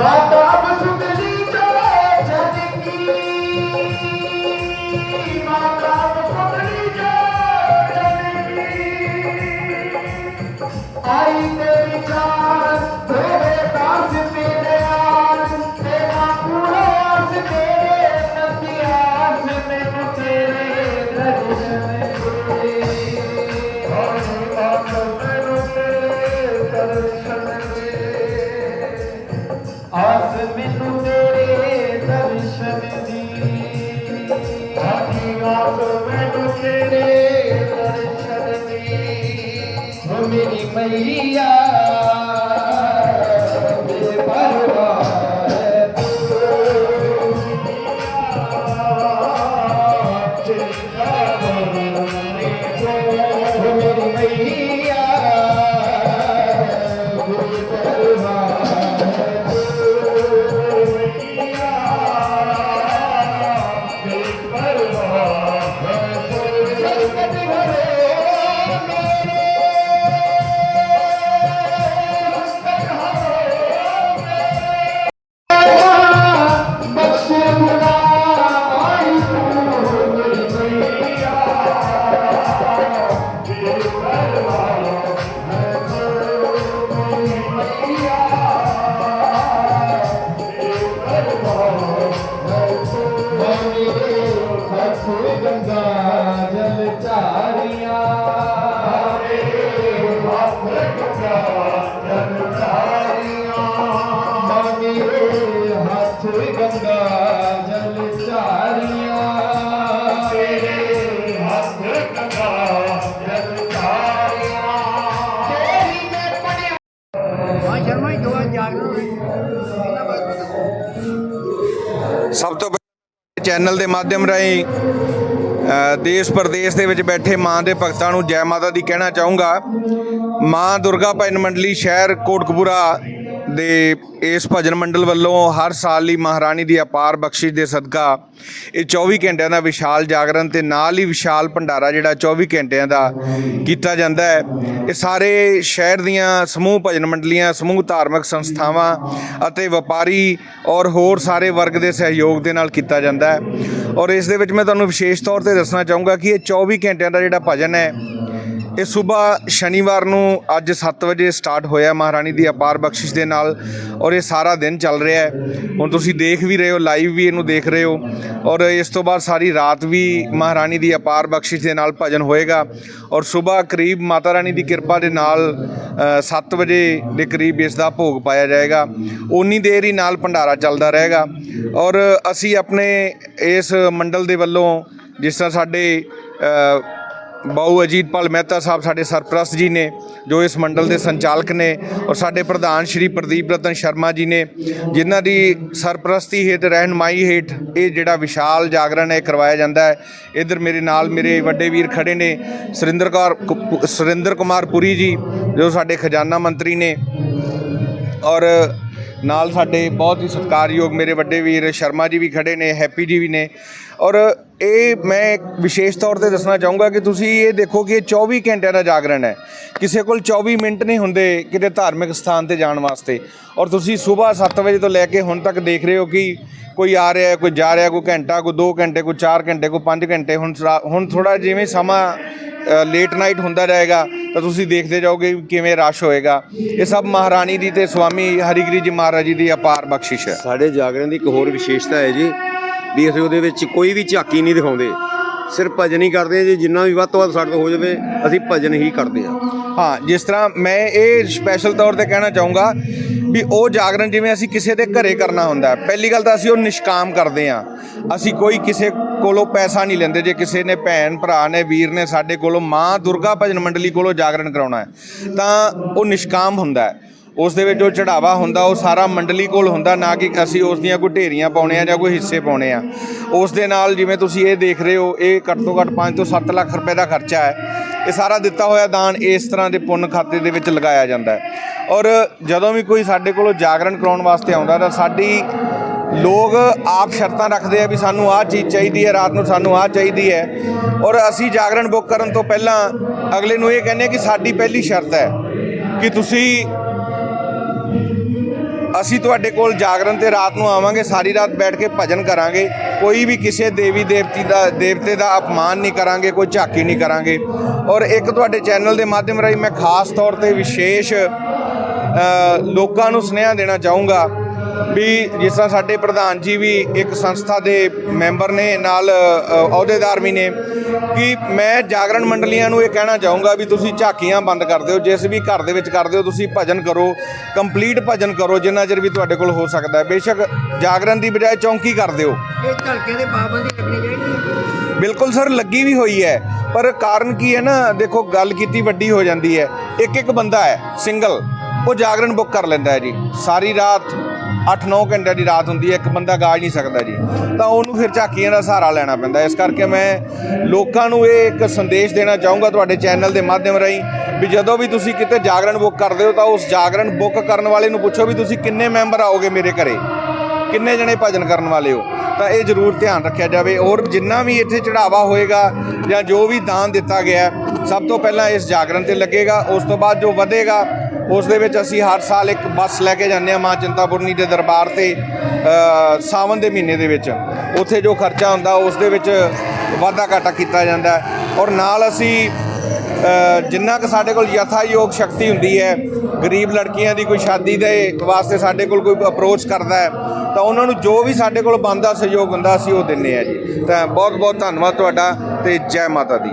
ਮਾਤਾ ਸੁਗਲੀ ਜੋ ਜਨਕੀ ਮਾਤਾ ਮੈਨੂੰ ਤੇਰੇ ਦਰਸ਼ਨ ਦੀ ਓ ਚੈਨਲ ਦੇ ਮਾਧਿਅਮ ਰਾਹੀਂ ਦੇਸ਼ ਪ੍ਰਦੇਸ਼ ਦੇ ਵਿੱਚ ਬੈਠੇ ਮਾਂ ਦੇ ਭਗਤਾਂ ਨੂੰ ਜੈ ਮਾਤਾ ਦੀ ਕਹਿਣਾ ਚਾਹੂੰਗਾ। ਮਾਂ ਦੁਰਗਾ ਭਜਨ ਮੰਡਲੀ ਸ਼ਹਿਰ ਕੋਟਕਪੂਰਾ ਦੇ ਇਸ ਭਜਨ ਮੰਡਲ ਵੱਲੋਂ ਹਰ ਸਾਲ ਲਈ ਮਹਾਰਾਣੀ ਦੀ ਅਪਾਰ ਬਖਸ਼ਿਸ਼ ਦੇ ਸਦਕਾ ਇਹ 24 ਘੰਟਿਆਂ ਦਾ ਵਿਸ਼ਾਲ ਜਾਗਰਣ ਤੇ ਨਾਲ ਹੀ ਵਿਸ਼ਾਲ ਭੰਡਾਰਾ ਜਿਹੜਾ 24 ਘੰਟਿਆਂ ਦਾ ਕੀਤਾ ਜਾਂਦਾ ਹੈ। ਇਹ ਸਾਰੇ ਸ਼ਹਿਰ ਦੀਆਂ ਸਮੂਹ ਭਜਨ ਮੰਡਲੀਆਂ, ਸਮੂਹ ਧਾਰਮਿਕ ਸੰਸਥਾਵਾਂ ਅਤੇ ਵਪਾਰੀ ਔਰ ਹੋਰ ਸਾਰੇ ਵਰਗ ਦੇ ਸਹਿਯੋਗ ਦੇ ਨਾਲ ਕੀਤਾ ਜਾਂਦਾ ਹੈ। ਔਰ ਇਸ ਦੇ ਵਿੱਚ ਮੈਂ ਤੁਹਾਨੂੰ ਵਿਸ਼ੇਸ਼ ਤੌਰ ਤੇ ਦੱਸਣਾ ਚਾਹੂੰਗਾ ਕਿ ਇਹ 24 ਘੰਟਿਆਂ ਦਾ ਜਿਹੜਾ ਭਜਨ ਹੈ ਇਹ ਸਵੇਰ ਸ਼ਨੀਵਾਰ ਨੂੰ ਅੱਜ 7 ਵਜੇ ਸਟਾਰਟ ਹੋਇਆ ਮਹਾਰਾਣੀ ਦੀ ਅਪਾਰ ਬਖਸ਼ਿਸ਼ ਦੇ ਨਾਲ ਔਰ ਇਹ ਸਾਰਾ ਦਿਨ ਚੱਲ ਰਿਹਾ ਹੈ। ਹੁਣ ਤੁਸੀਂ ਦੇਖ ਵੀ ਰਹੇ ਹੋ ਲਾਈਵ ਵੀ ਇਹਨੂੰ ਦੇਖ ਰਹੇ ਹੋ ਔਰ ਇਸ ਤੋਂ ਬਾਅਦ ਸਾਰੀ ਰਾਤ ਵੀ ਮਹਾਰਾਣੀ ਦੀ ਅਪਾਰ ਬਖਸ਼ਿਸ਼ ਦੇ ਨਾਲ ਭਜਨ ਹੋਏਗਾ ਔਰ ਸਵੇਰ ਕਰੀਬ ਮਾਤਾ ਰਾਣੀ ਦੀ ਕਿਰਪਾ ਦੇ ਨਾਲ 7 ਵਜੇ ਦੇ ਕਰੀਬ ਇਸ ਦਾ ਭੋਗ ਪਾਇਆ ਜਾਏਗਾ। ਉਨੀ ਦੇਰ ਹੀ ਨਾਲ ਭੰਡਾਰਾ ਚੱਲਦਾ ਰਹੇਗਾ ਔਰ ਅਸੀਂ ਆਪਣੇ ਇਸ ਮੰਡਲ ਦੇ ਵੱਲੋਂ ਜਿਸ ਤਰ੍ਹਾਂ ਸਾਡੇ ਅ, ਬਾਊ ਅਜੀਤਪਾਲ ਮਹਿਤਾ ਸਾਹਿਬ ਸਾਡੇ ਸਰਪ੍ਰਸਤ ਜੀ ਨੇ ਜੋ ਇਸ ਮੰਡਲ ਦੇ ਸੰਚਾਲਕ ਨੇ ਔਰ ਸਾਡੇ ਪ੍ਰਧਾਨ ਸ਼੍ਰੀ ਪ੍ਰਦੀਪ ਰਤਨ ਸ਼ਰਮਾ ਜੀ ਨੇ ਜਿਨ੍ਹਾਂ ਦੀ ਸਰਪ੍ਰਸਤੀ ਹੇਠ ਰਹਿਨਮਾਈ ਹੇਠ ਇਹ ਜਿਹੜਾ ਵਿਸ਼ਾਲ ਜਾਗਰਣ ਹੈ ਕਰਵਾਇਆ ਜਾਂਦਾ ਹੈ। ਇਧਰ ਮੇਰੇ ਨਾਲ ਮੇਰੇ ਵੱਡੇ ਵੀਰ ਖੜੇ ਨੇ ਸੁਰਿੰਦਰ ਕੌਰ ਕੁ- ਸੁਰਿੰਦਰ ਕੁਮਾਰ ਪੁਰੀ ਜੀ ਜੋ ਸਾਡੇ ਖਜ਼ਾਨਾ ਮੰਤਰੀ ਨੇ ਔਰ ਨਾਲ ਸਾਡੇ ਬਹੁਤ ਹੀ ਸਤਿਕਾਰਯੋਗ ਮੇਰੇ ਵੱਡੇ ਵੀਰ ਸ਼ਰਮਾ ਜੀ ਵੀ ਖੜੇ ਨੇ ਹੈਪੀ ਜੀ ਵੀ ਨੇ ਔਰ ਇਹ ਮੈਂ ਵਿਸ਼ੇਸ਼ ਤੌਰ ਤੇ ਦੱਸਣਾ ਚਾਹੂੰਗਾ ਕਿ ਤੁਸੀਂ ਇਹ ਦੇਖੋ ਕਿ ਇਹ 24 ਘੰਟਿਆਂ ਦਾ ਜਾਗਰਣ ਹੈ। ਕਿਸੇ ਕੋਲ 24 ਮਿੰਟ ਨਹੀਂ ਹੁੰਦੇ ਕਿਤੇ ਧਾਰਮਿਕ ਸਥਾਨ ਤੇ ਜਾਣ ਵਾਸਤੇ। ਔਰ ਤੁਸੀਂ ਸਵੇਰ 7 ਵਜੇ ਤੋਂ ਲੈ ਕੇ ਹੁਣ ਤੱਕ ਦੇਖ ਰਹੇ ਹੋ ਕਿ ਕੋਈ ਆ ਰਿਹਾ, ਕੋਈ ਜਾ ਰਿਹਾ, ਕੋਈ ਘੰਟਾ, ਕੋਈ 2 ਘੰਟੇ, ਕੋਈ 4 ਘੰਟੇ, ਕੋਈ 5 ਘੰਟੇ। ਹੁਣ ਹੁਣ ਥੋੜਾ ਜਿਵੇਂ ਸਮਾਂ ਲੇਟ ਨਾਈਟ ਹੁੰਦਾ ਰਹੇਗਾ ਤਾਂ ਤੁਸੀਂ ਦੇਖਦੇ ਜਾਓਗੇ ਵੀ ਕਿਵੇਂ ਰਸ਼ ਹੋਏਗਾ। ਇਹ ਸਭ ਮਹਾਰਾਣੀ ਦੀ ਤੇ ਸਵਾਮੀ ਹਰੀਗਰੀ ਜੀ ਮਹਾਰਾਜ ਜੀ ਦੀ ਅਪਾਰ ਬਖਸ਼ਿਸ਼ ਹੈ। ਸਾਡੇ ਜਾਗਰਣ ਦੀ ਇੱਕ ਹੋਰ ਵਿਸ਼ੇਸ਼ਤਾ ਹੈ ਜੀ ਵੀ ਅਸੀਂ ਉਹਦੇ ਵਿੱਚ ਕੋਈ ਵੀ ਝਾਕੀ ਨਹੀਂ ਦਿਖਾਉਂਦੇ। ਸਿਰਫ ਭਜਨ ਹੀ ਕਰਦੇ ਹਾਂ ਜੀ ਜਿੰਨਾ ਵੀ ਵੱਧ ਤੋਂ ਵੱਧ ਸਾਡੇ ਤੋਂ ਹੋ ਜਾਵੇ, ਅਸੀਂ ਭਜਨ ਹੀ ਕਰਦੇ ਹਾਂ ਹਾਂ, ਜਿਸ ਤਰ੍ਹਾਂ ਮੈਂ ਇਹ ਸਪੈਸ਼ਲ ਤੌਰ ਤੇ ਕਹਿਣਾ ਚਾਹੂੰਗਾ ਵੀ ਉਹ ਜਾਗਰਣ ਜਿਵੇਂ ਅਸੀਂ ਕਿਸੇ ਦੇ ਘਰੇ ਕਰਨਾ ਹੁੰਦਾ ਪਹਿਲੀ ਗੱਲ ਤਾਂ ਅਸੀਂ ਉਹ ਨਿਸ਼ਕਾਮ ਕਰਦੇ ਹਾਂ। ਅਸੀਂ ਕੋਈ ਕਿਸੇ ਕੋਲੋਂ ਪੈਸਾ ਨਹੀਂ ਲੈਂਦੇ। ਜੇ ਕਿਸੇ ਨੇ ਭੈਣ, ਭਰਾ ਨੇ, ਵੀਰ ਨੇ ਸਾਡੇ ਕੋਲੋਂ ਮਾਂ ਦੁਰਗਾ ਭਜਨ ਮੰਡਲੀ ਕੋਲੋਂ ਜਾਗਰਣ ਕਰਾਉਣਾ ਹੈ, ਤਾਂ ਉਹ ਨਿਸ਼ਕਾਮ ਹੁੰਦਾ ਹੈ। ਉਸ ਦੇ ਵਿੱਚ ਜੋ ਚੜਾਵਾ ਹੁੰਦਾ, ਉਹ ਸਾਰਾ ਮੰਡਲੀ ਕੋਲ ਹੁੰਦਾ, ਨਾ ਕਿ ਅਸੀਂ ਉਸ ਦੀਆਂ ਕੋਈ ਢੇਰੀਆਂ ਪਾਉਣੇ ਆ ਜਾਂ ਕੋਈ ਹਿੱਸੇ ਪਾਉਣੇ ਆ। ਉਸ ਦੇ ਨਾਲ ਜਿਵੇਂ ਤੁਸੀਂ ਇਹ ਦੇਖ ਰਹੇ ਹੋ, ਇਹ ਘੱਟ ਤੋਂ ਘੱਟ 5 ਤੋਂ 7 ਲੱਖ ਰੁਪਏ ਦਾ ਖਰਚਾ ਹੈ। ਇਹ ਸਾਰਾ ਦਿੱਤਾ ਹੋਇਆ ਦਾਨ ਇਸ ਤਰ੍ਹਾਂ ਦੇ ਪੁੰਨ ਖਾਤੇ ਦੇ ਵਿੱਚ ਲਗਾਇਆ ਜਾਂਦਾ ਹੈ। ਔਰ ਜਦੋਂ ਵੀ ਕੋਈ ਸਾਡੇ ਕੋਲੋਂ ਜਾਗਰਣ ਕਰਾਉਣ ਵਾਸਤੇ ਆਉਂਦਾ, ਤਾਂ ਸਾਡੀ ਲੋਕ ਆਪ ਸ਼ਰਤਾਂ ਰੱਖਦੇ ਆ ਵੀ ਸਾਨੂੰ ਆਹ ਚੀਜ਼ ਚਾਹੀਦੀ ਹੈ, ਰਾਤ ਨੂੰ ਸਾਨੂੰ ਆਹ ਚਾਹੀਦੀ ਹੈ। ਔਰ ਅਸੀਂ ਜਾਗਰਣ ਬੁੱਕ ਕਰਨ ਤੋਂ ਪਹਿਲਾਂ ਅਗਲੇ ਨੂੰ ਇਹ ਕਹਿੰਦੇ ਆ ਕਿ ਸਾਡੀ ਪਹਿਲੀ ਸ਼ਰਤ ਹੈ ਕਿ ਤੁਸੀਂ ਅਸੀਂ ਤੁਹਾਡੇ ਕੋਲ ਜਾਗਰਣ ਤੇ ਰਾਤ ਨੂੰ ਆਵਾਂਗੇ, ਸਾਰੀ ਰਾਤ ਬੈਠ ਕੇ ਭਜਨ ਕਰਾਂਗੇ। ਕੋਈ ਵੀ ਕਿਸੇ ਦੇਵੀ ਦੇਵਤੀ ਦਾ, ਦੇਵਤੇ ਦਾ ਅਪਮਾਨ ਨਹੀਂ ਕਰਾਂਗੇ, ਕੋਈ ਝਾਕੀ ਨਹੀਂ ਕਰਾਂਗੇ। ਔਰ ਇੱਕ ਤੁਹਾਡੇ ਚੈਨਲ ਦੇ ਮਾਧਿਅਮ ਰਾਹੀਂ ਮੈਂ ਖਾਸ ਤੌਰ ਤੇ ਵਿਸ਼ੇਸ਼ ਲੋਕਾਂ ਨੂੰ ਸੁਨੇਹਾ ਦੇਣਾ ਚਾਹੂੰਗਾ। ਵੀ ਜਿਸ ਤਰ੍ਹਾਂ ਸਾਡੇ ਪ੍ਰਧਾਨ ਜੀ ਵੀ ਇੱਕ ਸੰਸਥਾ ਦੇ ਮੈਂਬਰ ਨੇ ਨਾਲ ਅਹੁਦੇਦਾਰ ਵੀ ਨੇ ਕਿ ਮੈਂ ਜਾਗਰਣ ਮੰਡਲੀਆਂ ਨੂੰ ਇਹ ਕਹਿਣਾ ਚਾਹੂੰਗਾ ਵੀ ਤੁਸੀਂ ਝਾਕੀਆਂ ਬੰਦ ਕਰ ਦਿਓ ਜਿਸ ਵੀ ਘਰ ਦੇ ਵਿੱਚ ਕਰਦੇ ਹੋ ਤੁਸੀਂ ਭਜਨ ਕਰੋ ਕੰਪਲੀਟ ਭਜਨ ਕਰੋ ਜਿੰਨਾ ਚਿਰ ਵੀ ਤੁਹਾਡੇ ਕੋਲ ਹੋ ਸਕਦਾ ਹੈ। ਬੇਸ਼ੱਕ ਜਾਗਰਣ ਦੀ ਬਜਾਏ ਚੌਂਕੀ ਕਰ ਦਿਓ। ਇਹ ਧੜਕੇ ਦੇ ਪਾਬੰਦੀ ਲੱਗਣੀ ਚਾਹੀਦੀ ਹੈ। ਬਿਲਕੁਲ ਸਰ ਲੱਗੀ ਵੀ ਹੋਈ ਹੈ। ਪਰ ਕਾਰਨ ਕੀ ਹੈ ਨਾ ਦੇਖੋ ਗੱਲ ਕੀਤੀ ਵੱਡੀ ਹੋ ਜਾਂਦੀ ਹੈ। ਇੱਕ ਇੱਕ ਬੰਦਾ ਹੈ ਸਿੰਗਲ ਉਹ ਜਾਗਰਣ ਬੁੱਕ ਕਰ ਲੈਂਦਾ ਹੈ ਜੀ। ਸਾਰੀ ਰਾਤ 8-9 ਘੰਟੇ ਦੀ ਰਾਤ ਹੁੰਦੀ ਹੈ, ਇੱਕ ਬੰਦਾ ਗਾ ਨਹੀਂ ਸਕਦਾ ਜੀ। ਤਾਂ ਉਹਨੂੰ ਫਿਰ ਝਾਕੀਆਂ ਦਾ ਸਹਾਰਾ ਲੈਣਾ ਪੈਂਦਾ। ਇਸ ਕਰਕੇ ਮੈਂ ਲੋਕਾਂ ਨੂੰ ਇਹ ਇੱਕ ਸੰਦੇਸ਼ ਦੇਣਾ ਚਾਹੂੰਗਾ ਤੁਹਾਡੇ ਚੈਨਲ ਦੇ ਮਾਧਿਅਮ ਰਾਹੀਂ ਵੀ ਜਦੋਂ ਵੀ ਤੁਸੀਂ ਕਿਤੇ ਜਾਗਰਣ ਬੁੱਕ ਕਰਦੇ ਹੋ ਤਾਂ ਉਸ ਜਾਗਰਣ ਬੁੱਕ ਕਰਨ ਵਾਲੇ ਨੂੰ ਪੁੱਛੋ ਵੀ ਤੁਸੀਂ ਕਿੰਨੇ ਮੈਂਬਰ ਆਓਗੇ ਮੇਰੇ ਘਰੇ? ਕਿੰਨੇ ਜਣੇ ਭਜਨ ਕਰਨ ਵਾਲੇ ਹੋ? ਤਾਂ ਇਹ ਜ਼ਰੂਰ ਧਿਆਨ ਰੱਖਿਆ ਜਾਵੇ। ਔਰ ਜਿੰਨਾ ਵੀ ਇੱਥੇ ਚੜਾਵਾ ਹੋਏਗਾ ਜਾਂ ਜੋ ਵੀ ਦਾਨ ਦਿੱਤਾ ਗਿਆ, ਸਭ ਤੋਂ ਪਹਿਲਾਂ ਇਸ ਜਾਗਰਣ ਤੇ ਲੱਗੇਗਾ। ਉਸ ਤੋਂ ਬਾਅਦ ਜੋ ਵਧੇਗਾ ਉਸ ਦੇ ਵਿੱਚ ਅਸੀਂ ਹਰ ਸਾਲ ਇੱਕ ਬੱਸ ਲੈ ਕੇ ਜਾਂਦੇ ਹਾਂ ਮਾਂ ਚਿੰਤਾਪੁਰਨੀ ਦੇ ਦਰਬਾਰ ਤੇ ਸਾਵਨ ਦੇ ਮਹੀਨੇ ਦੇ ਵਿੱਚ। ਉੱਥੇ ਜੋ ਖਰਚਾ ਹੁੰਦਾ, ਉਸ ਦੇ ਵਿੱਚ ਵਾਧਾ ਘਾਟਾ ਕੀਤਾ ਜਾਂਦਾ ਔਰ ਨਾਲ ਅਸੀਂ ਜਿੰਨਾ ਕੁ ਸਾਡੇ ਕੋਲ ਯਥਾਯੋਗ ਸ਼ਕਤੀ ਹੁੰਦੀ ਹੈ, ਗਰੀਬ ਲੜਕੀਆਂ ਦੀ ਕੋਈ ਸ਼ਾਦੀ ਦੇ ਵਾਸਤੇ ਸਾਡੇ ਕੋਲ ਕੋਈ ਅਪਰੋਚ ਕਰਦਾ ਹੈ, ਤਾਂ ਉਹਨਾਂ ਨੂੰ ਜੋ ਵੀ ਸਾਡੇ ਕੋਲ ਬਣਦਾ ਸਹਿਯੋਗ ਹੁੰਦਾ, ਅਸੀਂ ਉਹ ਦਿੰਨੇ ਆ ਜੀ। ਤਾਂ ਬਹੁਤ ਬਹੁਤ ਧੰਨਵਾਦ ਤੁਹਾਡਾ ਤੇ ਜੈ ਮਾਤਾ ਦੀ।